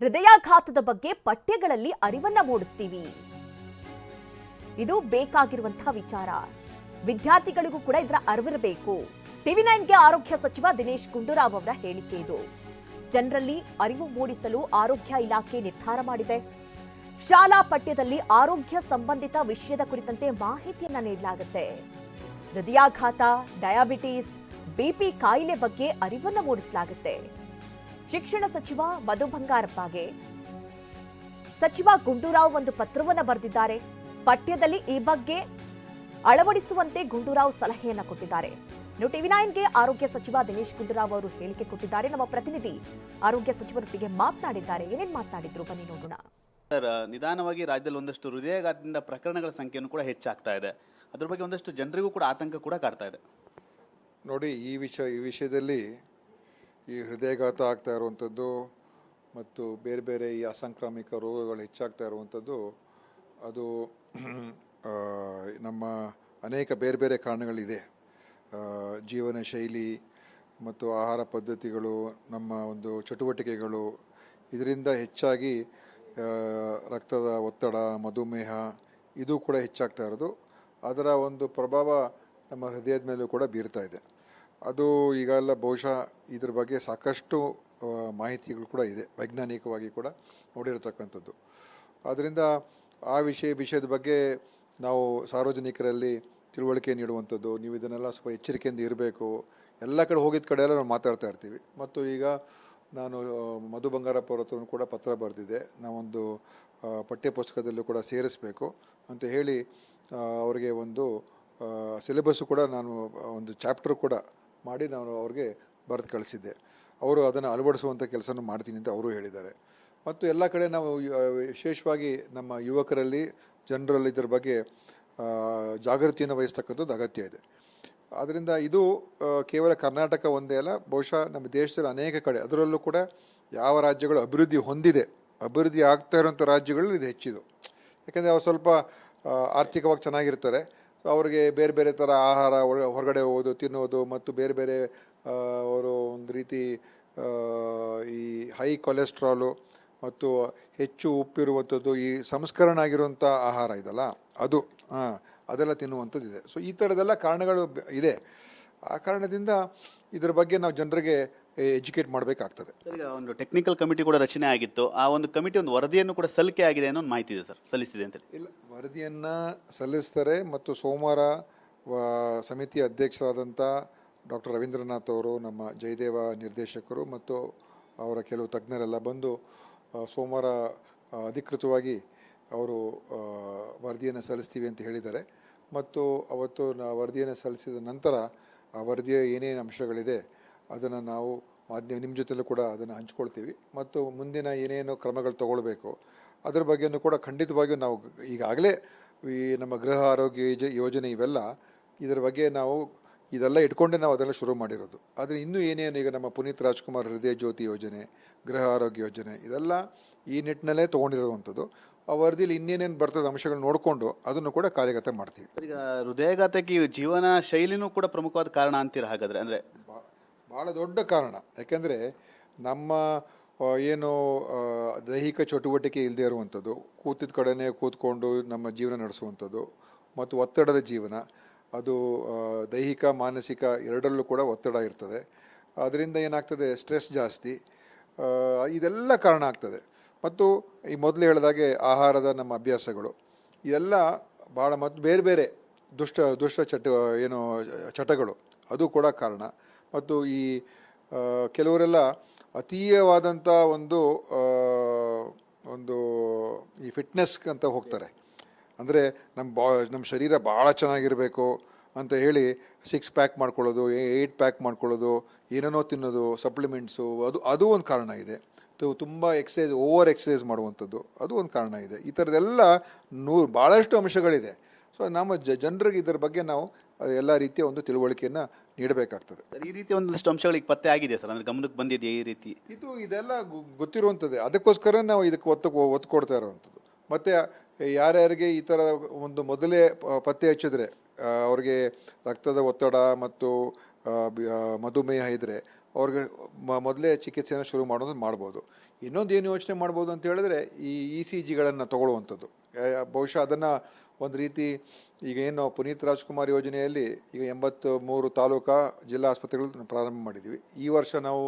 ಹೃದಯಾಘಾತದ ಬಗ್ಗೆ ಪಠ್ಯಗಳಲ್ಲಿ ಅರಿವನ್ನ ಮೂಡಿಸ್ತೀವಿ. ಇದು ಬೇಕಾಗಿರುವಂತಹ ವಿಚಾರ. ವಿದ್ಯಾರ್ಥಿಗಳಿಗೂ ಕೂಡ ಇದರ ಅರಿವಿರಬೇಕು. ಟಿವಿ ನೈನ್ಗೆ ಆರೋಗ್ಯ ಸಚಿವ ದಿನೇಶ್ ಗುಂಡೂರಾವ್ ಅವರ ಹೇಳಿಕೆ ಇದು. ಜನರಲ್ಲಿ ಅರಿವು ಮೂಡಿಸಲು ಆರೋಗ್ಯ ಇಲಾಖೆ ನಿರ್ಧಾರ ಮಾಡಿದೆ. ಶಾಲಾ ಪಠ್ಯದಲ್ಲಿ ಆರೋಗ್ಯ ಸಂಬಂಧಿತ ವಿಷಯದ ಕುರಿತಂತೆ ಮಾಹಿತಿಯನ್ನ ನೀಡಲಾಗುತ್ತೆ. ಹೃದಯಾಘಾತ, ಡಯಾಬಿಟೀಸ್ ಬಿಪಿ ಕಾಯಿಲೆ ಬಗ್ಗೆ ಅರಿವನ್ನು ಮೂಡಿಸಲಾಗುತ್ತೆ. ಶಿಕ್ಷಣ ಸಚಿವ ಮಧು ಬಂಗಾರಪ್ಪಗೆ. ಸಚಿವ ಗುಂಡೂರಾವ್ ಒಂದು ಪತ್ರವನ್ನು ಬರೆದಿದ್ದಾರೆ. ಪಠ್ಯದಲ್ಲಿ ಈ ಬಗ್ಗೆ ಅಳವಡಿಸುವಂತೆ ಗುಂಡೂರಾವ್ ಸಲಹೆಯನ್ನು ಕೊಟ್ಟಿದ್ದಾರೆ. ಇನ್ನು ಟಿವಿ ನೈನ್ಗೆ ಆರೋಗ್ಯ ಸಚಿವ ದಿನೇಶ್ ಗುಂಡೂರಾವ್ ಅವರು ಹೇಳಿಕೆ ಕೊಟ್ಟಿದ್ದಾರೆ. ನಮ್ಮ ಪ್ರತಿನಿಧಿ ಆರೋಗ್ಯ ಸಚಿವರೊಟ್ಟಿಗೆ ಮಾತನಾಡಿದ್ದಾರೆ. ಏನೇನು ಮಾತನಾಡಿದ್ರು? ಬನ್ನಿ ನೋಡೋಣ. ಸರ್ ನಿಧಾನವಾಗಿ ರಾಜ್ಯದಲ್ಲಿ ಒಂದಷ್ಟು ಹೃದಯಘಾತದಿಂದ ಪ್ರಕರಣಗಳ ಸಂಖ್ಯೆಯನ್ನು ಕೂಡ ಹೆಚ್ಚಾಗ್ತಾ ಇದೆ. ಅದ್ರ ಬಗ್ಗೆ ಒಂದಷ್ಟು ಜನರಿಗೂ ಕೂಡ ಆತಂಕ ಕೂಡ ಕಾಡ್ತಾ ಇದೆ. ನೋಡಿ ಈ ವಿಷಯ ಈ ವಿಷಯದಲ್ಲಿ ಈ ಹೃದಯಘಾತ ಆಗ್ತಾ ಇರುವಂಥದ್ದು ಮತ್ತು ಬೇರೆ ಬೇರೆ ಈ ಅಸಾಂಕ್ರಾಮಿಕ ರೋಗಗಳು ಹೆಚ್ಚಾಗ್ತಾ ಇರುವಂಥದ್ದು, ಅದು ನಮ್ಮ ಅನೇಕ ಬೇರೆ ಬೇರೆ ಕಾರಣಗಳಿದೆ. ಜೀವನ ಶೈಲಿ ಮತ್ತು ಆಹಾರ ಪದ್ಧತಿಗಳು, ನಮ್ಮ ಒಂದು ಚಟುವಟಿಕೆಗಳು, ಇದರಿಂದ ಹೆಚ್ಚಾಗಿ ರಕ್ತದ ಒತ್ತಡ, ಮಧುಮೇಹ, ಇದು ಕೂಡ ಹೆಚ್ಚಾಗ್ತಾ ಇರೋದು. ಅದರ ಒಂದು ಪ್ರಭಾವ ನಮ್ಮ ಹೃದಯದ ಮೇಲೂ ಕೂಡ ಬೀರ್ತಾ ಇದೆ. ಅದು ಈಗೆಲ್ಲ ಬಹುಶಃ ಇದ್ರ ಬಗ್ಗೆ ಸಾಕಷ್ಟು ಮಾಹಿತಿಗಳು ಕೂಡ ಇದೆ, ವೈಜ್ಞಾನಿಕವಾಗಿ ಕೂಡ ನೋಡಿರತಕ್ಕಂಥದ್ದು. ಆದ್ದರಿಂದ ಆ ವಿಷಯ, ವಿಷಯದ ಬಗ್ಗೆ ನಾವು ಸಾರ್ವಜನಿಕರಲ್ಲಿ ತಿಳುವಳಿಕೆ ನೀಡುವಂಥದ್ದು, ನೀವು ಇದನ್ನೆಲ್ಲ ಸ್ವಲ್ಪ ಎಚ್ಚರಿಕೆಯಿಂದ ಇರಬೇಕು. ಎಲ್ಲ ಕಡೆ ಹೋಗಿದ್ದ ಕಡೆ ಎಲ್ಲ ನಾವು ಮಾತಾಡ್ತಾ ಇರ್ತೀವಿ. ಮತ್ತು ಈಗ ನಾನು ಮಧು ಬಂಗಾರಪ್ಪ ಅವ್ರ ಹತ್ರನೂ ಕೂಡ ಪತ್ರ ಬರೆದಿದೆ. ನಾವೊಂದು ಪಠ್ಯ ಪಠ್ಯಪುಸ್ತಕದಲ್ಲೂ ಕೂಡ ಸೇರಿಸಬೇಕು ಅಂತ ಹೇಳಿ ಅವರಿಗೆ ಒಂದು ಸಿಲೆಬಸ್ಸು ಕೂಡ ನಾನು ಒಂದು ಚಾಪ್ಟರ್ ಕೂಡ ಮಾಡಿ ನಾನು ಅವ್ರಿಗೆ ಬರೆದು ಕಳಿಸಿದ್ದೆ. ಅವರು ಅದನ್ನು ಅಳವಡಿಸುವಂಥ ಕೆಲಸನೂ ಮಾಡ್ತೀನಿ ಅಂತ ಅವರು ಹೇಳಿದ್ದಾರೆ. ಮತ್ತು ಎಲ್ಲ ಕಡೆ ನಾವು ವಿಶೇಷವಾಗಿ ನಮ್ಮ ಯುವಕರಲ್ಲಿ, ಜನರಲ್ಲಿ ಇದರ ಬಗ್ಗೆ ಜಾಗೃತಿಯನ್ನು ವಹಿಸ್ತಕ್ಕಂಥದ್ದು ಅಗತ್ಯ ಇದೆ. ಆದ್ದರಿಂದ ಇದು ಕೇವಲ ಕರ್ನಾಟಕ ಒಂದೇ ಅಲ್ಲ, ಬಹುಶಃ ನಮ್ಮ ದೇಶದಲ್ಲಿ ಅನೇಕ ಕಡೆ, ಅದರಲ್ಲೂ ಕೂಡ ಯಾವ ರಾಜ್ಯಗಳು ಅಭಿವೃದ್ಧಿ ಹೊಂದಿದೆ, ಅಭಿವೃದ್ಧಿ ಆಗ್ತಾ ಇರೋಂಥ ರಾಜ್ಯಗಳಲ್ಲಿ ಇದು ಹೆಚ್ಚಿದು. ಯಾಕೆಂದರೆ ಅವ್ರು ಸ್ವಲ್ಪ ಆರ್ಥಿಕವಾಗಿ ಚೆನ್ನಾಗಿರ್ತಾರೆ. ಸೊ ಅವ್ರಿಗೆ ಬೇರೆ ಬೇರೆ ಥರ ಆಹಾರ ಹೊರಗಡೆ ಹೋಗೋದು, ತಿನ್ನೋದು ಮತ್ತು ಬೇರೆ ಬೇರೆ ಅವರು ಒಂದು ರೀತಿ ಈ ಹೈ ಕೊಲೆಸ್ಟ್ರಾಲು ಮತ್ತು ಹೆಚ್ಚು ಉಪ್ಪಿರುವಂಥದ್ದು, ಈ ಸಂಸ್ಕರಣ ಆಗಿರುವಂಥ ಆಹಾರ ಇದಲ್ಲ, ಅದು ಹಾಂ ಅದೆಲ್ಲ ತಿನ್ನುವಂಥದ್ದು ಇದೆ. ಸೊ ಈ ಥರದ್ದೆಲ್ಲ ಕಾರಣಗಳು ಇದೆ. ಆ ಕಾರಣದಿಂದ ಇದರ ಬಗ್ಗೆ ನಾವು ಜನರಿಗೆ ಎಜುಕೇಟ್ ಮಾಡಬೇಕಾಗ್ತದೆ. ಈಗ ಒಂದು ಟೆಕ್ನಿಕಲ್ ಕಮಿಟಿ ಕೂಡ ರಚನೆ ಆಗಿತ್ತು. ಆ ಒಂದು ಕಮಿಟಿ ಒಂದು ವರದಿಯನ್ನು ಕೂಡ ಸಲ್ಲಿಕೆ ಆಗಿದೆ ಅನ್ನೋ ಒಂದು ಮಾಹಿತಿ ಇದೆ ಸರ್ ಸಲ್ಲಿಸಿದೆ ಅಂತೇಳಿ ಇಲ್ಲ ವರದಿಯನ್ನು ಸಲ್ಲಿಸ್ತಾರೆ ಮತ್ತು ಸೋಮವಾರ ಸಮಿತಿ ಅಧ್ಯಕ್ಷರಾದಂಥ ಡಾಕ್ಟರ್ ರವೀಂದ್ರನಾಥ್ ಅವರು ನಮ್ಮ ಜಯದೇವ ನಿರ್ದೇಶಕರು ಮತ್ತು ಅವರ ಕೆಲವು ತಜ್ಞರೆಲ್ಲ ಬಂದು ಸೋಮವಾರ ಅಧಿಕೃತವಾಗಿ ಅವರು ವರದಿಯನ್ನು ಸಲ್ಲಿಸ್ತೀವಿ ಅಂತ ಹೇಳಿದ್ದಾರೆ. ಮತ್ತು ಅವತ್ತು ನಾ ವರದಿಯನ್ನು ಸಲ್ಲಿಸಿದ ನಂತರ ಆ ವರದಿಯ ಏನೇನು ಅಂಶಗಳಿದೆ ಅದನ್ನು ನಾವು ಮಾಧ್ಯಮ ನಿಮ್ಮ ಜೊತೆಲೂ ಕೂಡ ಅದನ್ನು ಹಂಚ್ಕೊಳ್ತೀವಿ. ಮತ್ತು ಮುಂದಿನ ಏನೇನು ಕ್ರಮಗಳು ತಗೊಳ್ಬೇಕು, ಅದರ ಬಗ್ಗೆಯೂ ಕೂಡ ಖಂಡಿತವಾಗಿಯೂ ನಾವು ಈಗಾಗಲೇ ಈ ನಮ್ಮ ಗೃಹ ಆರೋಗ್ಯ ಯೋಜ- ಯೋಜನೆ ಇವೆಲ್ಲ, ಇದರ ಬಗ್ಗೆ ನಾವು ಇದೆಲ್ಲ ಇಟ್ಕೊಂಡೇ ನಾವು ಅದೆಲ್ಲ ಶುರು ಮಾಡಿರೋದು. ಆದರೆ ಇನ್ನೂ ಏನೇನು ಈಗ ನಮ್ಮ ಪುನೀತ್ ರಾಜ್ಕುಮಾರ್ ಹೃದಯ ಜ್ಯೋತಿ ಯೋಜನೆ, ಗೃಹ ಆರೋಗ್ಯ ಯೋಜನೆ, ಇದೆಲ್ಲ ಈ ನಿಟ್ಟಿನಲ್ಲೇ ತೊಗೊಂಡಿರುವಂಥದ್ದು. ಆ ವರದಿಲಿ ಇನ್ನೇನೇನು ಬರ್ತದೆ ಅಂಶಗಳು ನೋಡಿಕೊಂಡು ಅದನ್ನು ಕೂಡ ಕಾರ್ಯಗತ ಮಾಡ್ತೀವಿ. ಈಗ ಹೃದಯಾಘಾತಕ್ಕೆ ಜೀವನ ಶೈಲಿನೂ ಕೂಡ ಪ್ರಮುಖವಾದ ಕಾರಣ ಅಂತೀರ ಹಾಗಾದರೆ? ಅಂದ್ರೆ ಭಾಳ ದೊಡ್ಡ ಕಾರಣ. ಯಾಕೆಂದರೆ ನಮ್ಮ ಏನು ದೈಹಿಕ ಚಟುವಟಿಕೆ ಇಲ್ಲದೆ ಇರುವಂಥದ್ದು, ಕೂತಿದ ಕಡೆನೇ ಕೂತ್ಕೊಂಡು ನಮ್ಮ ಜೀವನ ನಡೆಸುವಂಥದ್ದು ಮತ್ತು ಒತ್ತಡದ ಜೀವನ, ಅದು ದೈಹಿಕ, ಮಾನಸಿಕ ಎರಡರಲ್ಲೂ ಕೂಡ ಒತ್ತಡ ಇರ್ತದೆ. ಅದರಿಂದ ಏನಾಗ್ತದೆ, ಸ್ಟ್ರೆಸ್ ಜಾಸ್ತಿ ಇದೆಲ್ಲ ಕಾರಣ ಆಗ್ತದೆ. ಮತ್ತು ಈ ಮೊದಲು ಹೇಳಿದಾಗೆ ಆಹಾರದ ನಮ್ಮ ಅಭ್ಯಾಸಗಳು, ಇದೆಲ್ಲ ಭಾಳ ಮತ್ತು ಬೇರೆ ಬೇರೆ ದುಷ್ಟ ದುಷ್ಟ ಚಟ ಏನು, ಚಟಗಳು, ಅದು ಕೂಡ ಕಾರಣ. ಮತ್ತು ಈ ಕೆಲವರೆಲ್ಲ ಅತೀಯವಾದಂಥ ಒಂದು ಒಂದು ಈ ಫಿಟ್ನೆಸ್ ಅಂತ ಹೋಗ್ತಾರೆ. ಅಂದರೆ ನಮ್ಮ ಬಾ ನಮ್ಮ ಶರೀರ ಭಾಳ ಚೆನ್ನಾಗಿರಬೇಕು ಅಂತ ಹೇಳಿ ಸಿಕ್ಸ್ ಪ್ಯಾಕ್ ಮಾಡ್ಕೊಳ್ಳೋದು ಏಯ್ಟ್ ಪ್ಯಾಕ್ ಮಾಡ್ಕೊಳ್ಳೋದು, ಏನೇನೋ ತಿನ್ನೋದು ಸಪ್ಲಿಮೆಂಟ್ಸು ಅದು ಅದು ಒಂದು ಕಾರಣ ಇದೆ. ತುಂಬ ಎಕ್ಸಸೈಸ್ ಓವರ್ ಎಕ್ಸಸೈಸ್ ಮಾಡುವಂಥದ್ದು, ಅದು ಒಂದು ಕಾರಣ ಇದೆ. ಈ ಥರದ್ದೆಲ್ಲ ನೂರು, ಭಾಳಷ್ಟು ಅಂಶಗಳಿದೆ. ಸೊ ನಮ್ಮ ಜ ಜನರಿಗೆ ಇದರ ಬಗ್ಗೆ ನಾವು ಎಲ್ಲ ರೀತಿಯ ಒಂದು ತಿಳುವಳಿಕೆಯನ್ನು ನೀಡಬೇಕಾಗ್ತದೆ. ಸರ್ ಈ ರೀತಿ ಒಂದಷ್ಟು ಅಂಶಗಳಿಗೆ ಪತ್ತೆ ಆಗಿದೆ ಸರ್ ಅಂದ್ರೆ ಗಮನಕ್ಕೆ ಬಂದಿದೆಯಾ ಈ ರೀತಿ? ಇದು ಇದೆಲ್ಲ ಗೊತ್ತಿರುವಂಥದ್ದು ಗೊತ್ತಿರುವಂಥದ್ದೇ. ಅದಕ್ಕೋಸ್ಕರ ನಾವು ಇದಕ್ಕೆ ಒತ್ತು ಒತ್ತು ಕೊಡ್ತಾ ಇರುವಂಥದ್ದು. ಮತ್ತು ಯಾರ್ಯಾರಿಗೆ ಈ ಥರ ಒಂದು ಮೊದಲೇ ಪ- ಪತ್ತೆ ಹಚ್ಚಿದ್ರೆ ಆ, ಅವ್ರಿಗೆ ರಕ್ತದ ಒತ್ತಡ ಮತ್ತು ಆ, ಬಿ- ಆ, ಮಧುಮೇಹ ಇದ್ದರೆ ಅವ್ರಿಗೆ ಮ ಮೊದಲೇ ಚಿಕಿತ್ಸೆಯನ್ನು ಶುರು ಮಾಡೋದು ಮಾಡ್ಬೋದು. ಇನ್ನೊಂದು ಏನು ಯೋಚನೆ ಮಾಡ್ಬೋದು ಅಂತ ಹೇಳಿದ್ರೆ ಈ ಇ ಸಿ ಜಿಗಳನ್ನು ತಗೊಳ್ಳುವಂಥದ್ದು. ಬಹುಶಃ ಅದನ್ನು ಒಂದು ರೀತಿ ಈಗ ಏನು ಪುನೀತ್ ರಾಜ್ಕುಮಾರ್ ಯೋಜನೆಯಲ್ಲಿ ಈಗ ಎಂಬತ್ತು ಮೂರು ತಾಲೂಕಾ ಜಿಲ್ಲಾ ಆಸ್ಪತ್ರೆಗಳು ಪ್ರಾರಂಭ ಮಾಡಿದ್ದೀವಿ ಈ ವರ್ಷ ನಾವು